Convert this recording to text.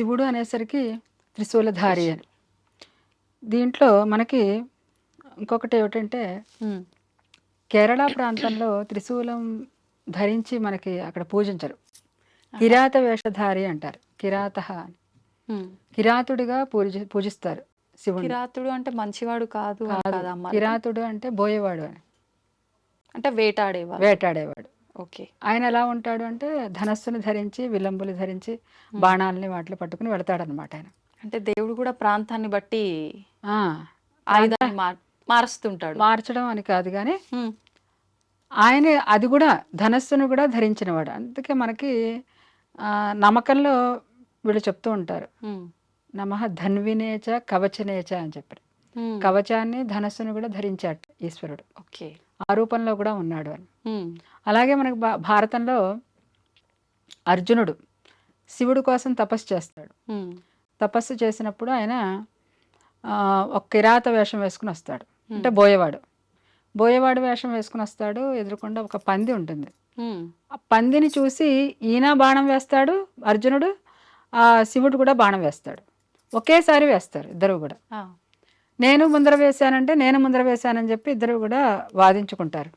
శివుడు అనేసరికి త్రిశూలధారి అని. దీంట్లో మనకి ఇంకొకటి ఏమిటంటే కేరళ ప్రాంతంలో త్రిశూలం ధరించి మనకి అక్కడ పూజించరు. కిరాత వేషధారి అంటారు. కిరాత అని. కిరాతుడిగా పూజి పూజిస్తారు శివుడు కిరాతుడు అంటే మంచివాడు కాదు? కిరాతుడు అంటే బోయేవాడు అని. అంటే వేటాడేవాడు. వేటాడేవాడు. ఓకే. ఆయన ఎలా ఉంటాడు అంటే ధనస్సుని ధరించి విలంబులు ధరించి బాణాలని వాటిలో పట్టుకుని వెళతాడనమాట ఆయన. అంటే దేవుడు కూడా ప్రాంతాన్ని బట్టి ఆయుధాన్ని మార్- మారుస్తుంటాడు. మార్చడం అని కాదు కానీ ఆయన అది కూడా ధనస్సును కూడా ధరించినవాడు. అందుకే మనకి ఆ, నమ్మకంలో వీళ్ళు చెప్తూ ఉంటారు. నమ ధన్వినేచ కవచనేచ అని చెప్పారు. కవచాన్ని ధనస్సును కూడా ధరించాడు ఈశ్వరుడు. ఓకే. ఆ రూపంలో కూడా ఉన్నాడు అని. అలాగే మనకు భారతంలో అర్జునుడు శివుడు కోసం తపస్సు చేస్తాడు. తపస్సు చేసినప్పుడు ఆయన ఒక కిరాత వేషం వేసుకుని వస్తాడు. అంటే బోయేవాడు. బోయేవాడు వేషం వేసుకుని వస్తాడు ఎదురుకుండా ఒక పంది ఉంటుంది. ఆ పందిని చూసి ఈయన బాణం వేస్తాడు అర్జునుడు ఆ శివుడు కూడా బాణం వేస్తాడు. ఒకేసారి వేస్తారు ఇద్దరు కూడా. నేను ముందర వేశానంటే నేను ముందర వేశానని చెప్పి ఇద్దరు కూడా వాదించుకుంటారు.